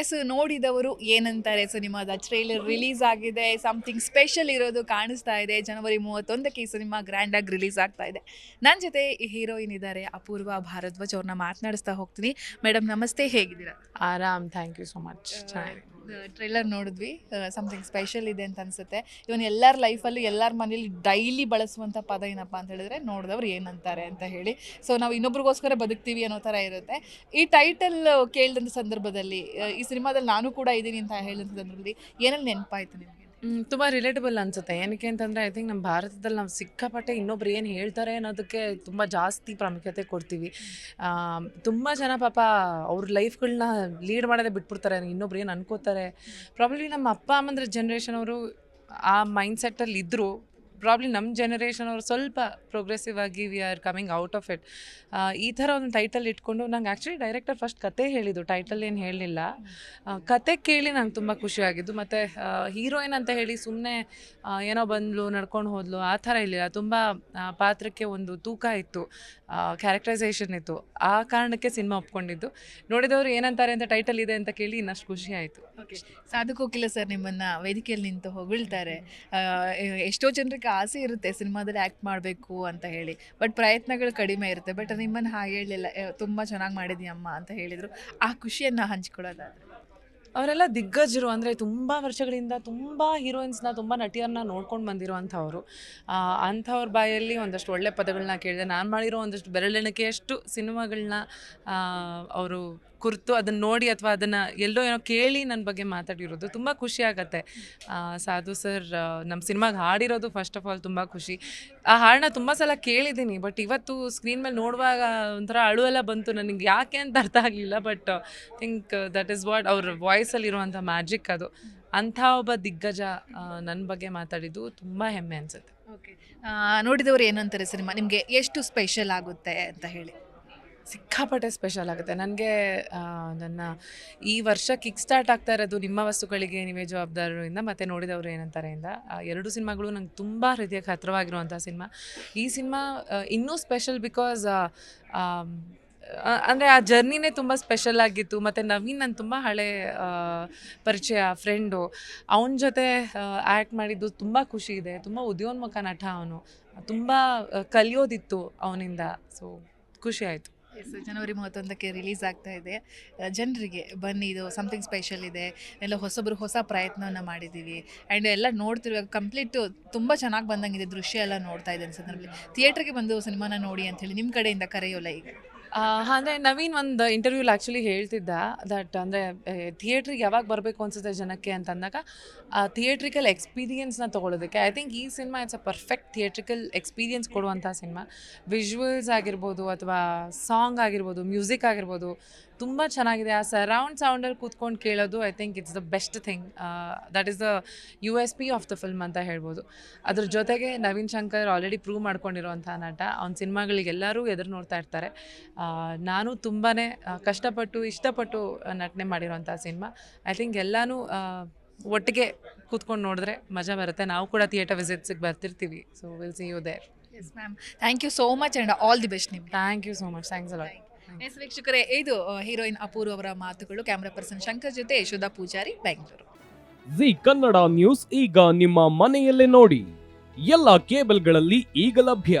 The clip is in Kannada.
ಎಸ್ ನೋಡಿದವರು ಏನಂತಾರೆ? ಸಿನಿಮಾದ ಟ್ರೇಲರ್ ರಿಲೀಸ್ ಆಗಿದೆ. ಸಮಥಿಂಗ್ ಸ್ಪೆಷಲ್ ಇರೋದು ಕಾಣಿಸ್ತಾ ಇದೆ. ಜನವರಿ ಮೂವತ್ತೊಂದಕ್ಕೆ ಈ ಸಿನಿಮಾ ಗ್ರ್ಯಾಂಡಾಗಿ ರಿಲೀಸ್ ಆಗ್ತಾ ಇದೆ. ನನ್ನ ಜೊತೆ ಹೀರೋಯಿನ್ ಇದ್ದಾರೆ. ಅಪೂರ್ವ ಭಾರದ್ವಾಜ್ ಅವ್ರನ್ನ ಮಾತನಾಡಿಸ್ತಾ ಹೋಗ್ತೀನಿ. ಮೇಡಮ್ ನಮಸ್ತೆ. ಹೇಗಿದ್ದೀರಾ? ಆರಾಮ್. ಥ್ಯಾಂಕ್ ಯು ಸೊ ಮಚ್ ಚೆನ್ನಾಗಿದೆ ಟ್ರೈಲರ್ ನೋಡಿದ್ವಿ ಸಮಥಿಂಗ್ ಸ್ಪೆಷಲ್ ಇದೆ ಅಂತ ಅನ್ಸುತ್ತೆ. ಇವನ್ ಎಲ್ಲರ ಲೈಫಲ್ಲಿ ಎಲ್ಲರ ಮನೇಲಿ ಡೈಲಿ ಬಳಸುವಂಥ ಪದ ಏನಪ್ಪ ಅಂತ ಹೇಳಿದ್ರೆ ನೋಡಿದವ್ರು ಏನಂತಾರೆ ಅಂತ ಹೇಳಿ. ಸೊ ನಾವು ಇನ್ನೊಬ್ರಿಗೋಸ್ಕರ ಬದುಕ್ತೀವಿ ಅನ್ನೋ ಥರ ಇರುತ್ತೆ. ಈ ಟೈಟಲ್ ಕೇಳಿದಂಥ ಸಂದರ್ಭದಲ್ಲಿ ಈ ಸಿನಿಮಾದಲ್ಲಿ ನಾನು ಕೂಡ ಇದ್ದೀನಿ ಅಂತ ಹೇಳಿದಂಥ ಸಂದರ್ಭದಲ್ಲಿ ಏನಲ್ಲಿ ನೆನಪಾಯ್ತು ನಿಮಗೆ? ತುಂಬ ರಿಲೇಟಬಲ್ ಅನ್ಸುತ್ತೆ. ಏನಕ್ಕೆ ಅಂತಂದರೆ ಐ ಥಿಂಕ್ ನಮ್ಮ ಭಾರತದಲ್ಲಿ ನಾವು ಸಿಕ್ಕಾಪಟ್ಟೆ ಇನ್ನೊಬ್ರು ಏನು ಹೇಳ್ತಾರೆ ಅನ್ನೋದಕ್ಕೆ ತುಂಬ ಜಾಸ್ತಿ ಪ್ರಾಮುಖ್ಯತೆ ಕೊಡ್ತೀವಿ. ತುಂಬ ಜನ ಪಾಪ ಅವ್ರ ಲೈಫ್ಗಳನ್ನ ಲೀಡ್ ಮಾಡೋದೇ ಬಿಟ್ಬಿಡ್ತಾರೆ. ಇನ್ನೊಬ್ರು ಏನು ಅನ್ಕೋತಾರೆ? ಪ್ರಾಬ್ಲಿ ನಮ್ಮ ಅಪ್ಪ, ಅಮ್ಮಂದ್ರ ಜನ್ರೇಷನ್ ಅವರು ಆ ಮೈಂಡ್ ಸೆಟ್ಟಲ್ಲಿ ಇದ್ದರು ಪ್ರಾಬ್ಲಿ ನಮ್ಮ ಜನರೇಷನ್ ಅವರು ಸ್ವಲ್ಪ ಪ್ರೋಗ್ರೆಸಿವ್ ಆಗಿ we are coming out of it ಈ ಥರ ಒಂದು ಟೈಟಲ್ ಇಟ್ಕೊಂಡು ನಂಗೆ ಆ್ಯಕ್ಚುಲಿ ಡೈರೆಕ್ಟರ್ ಫಸ್ಟ್ ಕತೆ ಹೇಳಿದ್ದು ಟೈಟಲ್ ಏನು ಹೇಳಲಿಲ್ಲ. ಕತೆ ಕೇಳಿ ನಂಗೆ ತುಂಬ ಖುಷಿಯಾಗಿದ್ದು ಮತ್ತು ಹೀರೋಯಿನ್ ಅಂತ ಹೇಳಿ ಸುಮ್ಮನೆ ಏನೋ ಬಂದ್ಲು, ನಡ್ಕೊಂಡು ಹೋದ್ಲು, ಆ ಥರ ಇರಲಿಲ್ಲ. ತುಂಬ ಪಾತ್ರಕ್ಕೆ ಒಂದು ತೂಕ ಇತ್ತು. ಕ್ಯಾರೆಕ್ಟರೈಸೇಷನ್ ಇತ್ತು. ಆ ಕಾರಣಕ್ಕೆ ಸಿನಿಮಾ ಒಪ್ಕೊಂಡಿದ್ದು. ನೋಡಿದವರು ಏನಂತಾರೆ ಅಂತ ಟೈಟಲ್ ಇದೆ ಅಂತ ಕೇಳಿ ಇನ್ನಷ್ಟು ಖುಷಿ ಆಯಿತು. ಸಾಧು ಕೋಕಿಲ ಸರ್ ನಿಮ್ಮನ್ನ ವೇದಿಕೆಯಲ್ಲಿ ನಿಂತು ಹೊಗಳ್ತಾರೆ. ಎಷ್ಟೋ ಜನರಿಗೆ ಆಸೆ ಇರುತ್ತೆ ಸಿನಿಮಾದಲ್ಲಿ ಆ್ಯಕ್ಟ್ ಮಾಡಬೇಕು ಅಂತ ಹೇಳಿ. ಬಟ್ ಪ್ರಯತ್ನಗಳು ಕಡಿಮೆ ಇರುತ್ತೆ. ಬಟ್ ನಿಮ್ಮನ್ನು ಹಾಗೆ ಹೇಳಲಿಲ್ಲ. ತುಂಬ ಚೆನ್ನಾಗಿ ಮಾಡಿದ್ಯಮ್ಮ ಅಂತ ಹೇಳಿದರು. ಆ ಖುಷಿಯನ್ನು ಹಂಚ್ಕೊಳ್ಳೋದಾದ್ರೆ. ಅವರೆಲ್ಲ ದಿಗ್ಗಜರು ಅಂದರೆ ತುಂಬ ವರ್ಷಗಳಿಂದ ತುಂಬ ಹೀರೋಯಿನ್ಸ್ನ ತುಂಬ ನಟಿಯರನ್ನ ನೋಡ್ಕೊಂಡು ಬಂದಿರುವಂಥವ್ರು. ಅಂಥವ್ರ ಬಾಯಲ್ಲಿ ಒಂದಷ್ಟು ಒಳ್ಳೆ ಪದಗಳನ್ನ ಕೇಳಿದೆ. ನಾನು ಮಾಡಿರೋ ಒಂದಷ್ಟು ಬೆರಳೆಣಿಕೆಯಷ್ಟು ಸಿನಿಮಾಗಳನ್ನ ಅವರು ಕುರಿತು ಅದನ್ನ ನೋಡಿ ಅಥವಾ ಅದನ್ನು ಎಲ್ಲೋ ಏನೋ ಕೇಳಿ ನನ್ನ ಬಗ್ಗೆ ಮಾತಾಡಿರೋದು ತುಂಬ ಖುಷಿ ಆಗತ್ತೆ. ಸಾಧು ಸರ್ ನಮ್ಮ ಸಿನಿಮಾಗೆ ಹಾಡಿರೋದು ಫಸ್ಟ್ ಆಫ್ ಆಲ್ ತುಂಬ ಖುಷಿ. ಆ ಹಾಡನ್ನ ತುಂಬ ಸಲ ಕೇಳಿದ್ದೀನಿ ಬಟ್ ಇವತ್ತು ಸ್ಕ್ರೀನ್ ಮೇಲೆ ನೋಡುವಾಗ ಒಂಥರ ಅಳು ಎಲ್ಲ ಬಂತು. ನನಗೆ ಯಾಕೆ ಅಂತ ಅರ್ಥ ಆಗಲಿಲ್ಲ but think that is what ಅವ್ರ ವಾಯ್ಸಲ್ಲಿರುವಂಥ ಮ್ಯಾಜಿಕ್ ಅದು. ಅಂಥ ಒಬ್ಬ ದಿಗ್ಗಜ ನನ್ನ ಬಗ್ಗೆ ಮಾತಾಡಿದ್ದು ತುಂಬ ಹೆಮ್ಮೆ ಅನಿಸುತ್ತೆ. ಓಕೆ ನೋಡಿದವರು ಏನಂತಾರೆ ಸಿನಿಮಾ? ನಿಮಗೆ ಎಷ್ಟು ಸ್ಪೆಷಲ್ ಆಗುತ್ತೆ ಅಂತ ಹೇಳಿ. ಸಿಕ್ಕಾಪಟ್ಟೆ ಸ್ಪೆಷಲ್ ಆಗುತ್ತೆ. ನನಗೆ ನನ್ನ ಈ ವರ್ಷ ಕಿಕ್ ಸ್ಟಾರ್ಟ್ ಆಗ್ತಾ ಇರೋದು ನಿಮ್ಮ ವಸ್ತುಗಳಿಗೆ ನೀವೇ ಜವಾಬ್ದಾರರಿಂದ ಮತ್ತು ನೋಡಿದವರು ಏನಂತಾರೆ ಇಂದ, ಆ, ಎರಡು ಸಿನಿಮಾಗಳು ನಂಗೆ ತುಂಬ ಹೃದಯಕ್ಕೆ ಹತ್ತಿರವಾಗಿರುವಂಥ ಸಿನಿಮಾ. ಈ ಸಿನಿಮಾ ಇನ್ನೂ ಸ್ಪೆಷಲ್ ಬಿಕಾಸ್ ಅಂದರೆ ಆ ಜರ್ನಿನೇ ತುಂಬ ಸ್ಪೆಷಲ್ ಆಗಿತ್ತು. ಮತ್ತು ನವೀನ್ ನನ್ನ ತುಂಬ ಹಳೆ ಪರಿಚಯ ಫ್ರೆಂಡು ಅವನ ಜೊತೆ ಆ್ಯಕ್ಟ್ ಮಾಡಿದ್ದು ತುಂಬ ಖುಷಿ ಇದೆ. ತುಂಬ ಉದ್ಯೋನ್ಮುಖ ನಟ ಅವನು. ತುಂಬ ಕಲಿಯೋದಿತ್ತು ಅವನಿಂದ. ಸೊ ಖುಷಿ ಆಯಿತು. ಜನವರಿ ಮೂವತ್ತೊಂದಕ್ಕೆ ರಿಲೀಸ್ ಆಗ್ತಾ ಇದೆ. ಜನರಿಗೆ ಬನ್ನಿ, ಇದು ಸಮಥಿಂಗ್ ಸ್ಪೆಷಲ್ ಇದೆ. ಎಲ್ಲ ಹೊಸಬ್ರು ಹೊಸ ಪ್ರಯತ್ನವನ್ನು ಮಾಡಿದ್ದೀವಿ. ಆ್ಯಂಡ್ ಎಲ್ಲ ನೋಡ್ತಿರುವಾಗ ಕಂಪ್ಲೀಟು ತುಂಬ ಚೆನ್ನಾಗಿ ಬಂದಂಗಿದೆ. ದೃಶ್ಯ ಎಲ್ಲ ನೋಡ್ತಾ ಇದೆ ಸಂದರ್ಭದಲ್ಲಿ. ಥಿಯೇಟ್ರಿಗೆ ಬಂದು ಸಿನಿಮಾನ ನೋಡಿ ಅಂತ ಹೇಳಿ ನಿಮ್ಮ ಕಡೆಯಿಂದ ಕರೆಯೋಲ್ಲ ಈಗ? ಅಂದರೆ ನವೀನ್ ಒಂದು ಇಂಟರ್ವ್ಯೂಲಿ ಆ್ಯಕ್ಚುಲಿ ಹೇಳ್ತಿದ್ದ ದಟ್ ಅಂದರೆ ಥಿಯೇಟ್ರಿಗೆ ಯಾವಾಗ ಬರಬೇಕು ಅನ್ಸುತ್ತೆ ಜನಕ್ಕೆ ಅಂತ ಅಂದಾಗ ಥಿಯೇಟ್ರಿಕಲ್ ಎಕ್ಸ್ಪೀರಿಯನ್ಸ್ನ ತೊಗೊಳೋದಕ್ಕೆ. ಐ ಥಿಂಕ್ ಈ cinema it's a perfect theatrical experience ಕೊಡುವಂಥ ಸಿನಿಮಾ ವಿಜುವಲ್ಸ್ ಆಗಿರ್ಬೋದು ಅಥವಾ ಸಾಂಗ್ ಆಗಿರ್ಬೋದು ಮ್ಯೂಸಿಕ್ ಆಗಿರ್ಬೋದು, ತುಂಬ ಚೆನ್ನಾಗಿದೆ. ಆ ಸರೌಂಡ್ ಸೌಂಡಲ್ಲಿ ಕೂತ್ಕೊಂಡು ಕೇಳೋದು I think it's the best thing that is the U S P of the film ಅಂತ ಹೇಳ್ಬೋದು. ಅದ್ರ ಜೊತೆಗೆ ನವೀನ್ ಶಂಕರ್ ಆಲ್ರೆಡಿ ಪ್ರೂವ್ ಮಾಡ್ಕೊಂಡಿರುವಂಥ ನಟ. ಅವ್ನ ಸಿನಿಮಾಗಳಿಗೆಲ್ಲರೂ ಎದುರು ನೋಡ್ತಾ ಇರ್ತಾರೆ. ನಾನು ತುಂಬಾ ಕಷ್ಟಪಟ್ಟು ಇಷ್ಟಪಟ್ಟು ನಟನೆ ಮಾಡಿರೋಂಥ ಸಿನಿಮಾ. ಐ ಥಿಂಕ್ ಎಲ್ಲನೂ ಒಟ್ಟಿಗೆ ಕೂತ್ಕೊಂಡು ನೋಡಿದ್ರೆ ಮಜಾ ಬರುತ್ತೆ. ನಾವು ಕೂಡ ಥಿಯೇಟರ್ ವಿಸಿಟ್ಸಿಗೆ ಬರ್ತಿರ್ತೀವಿ. So will see you there yes ma'am thank you so much and all the best ನಿಮಗೆ. Thank you so much thanks ಅಲ್ಲ ಎಸ್ ವೀಕ್ಷಕರೇ ಇದು ಹೀರೋಯಿನ್ ಅಪೂರ್ವ ಅವರ ಮಾತುಗಳು. ಕ್ಯಾಮ್ರಾ ಪರ್ಸನ್ ಶಂಕರ್ ಜೊತೆ ಯಶೋಧ ಪೂಜಾರಿ ಬೆಂಗಳೂರು ಜಿ ಕನ್ನಡ ನ್ಯೂಸ್ ಈಗ ನಿಮ್ಮ ಮನೆಯಲ್ಲೇ ನೋಡಿ. ಎಲ್ಲ ಕೇಬಲ್ಗಳಲ್ಲಿ ಈಗ ಲಭ್ಯ.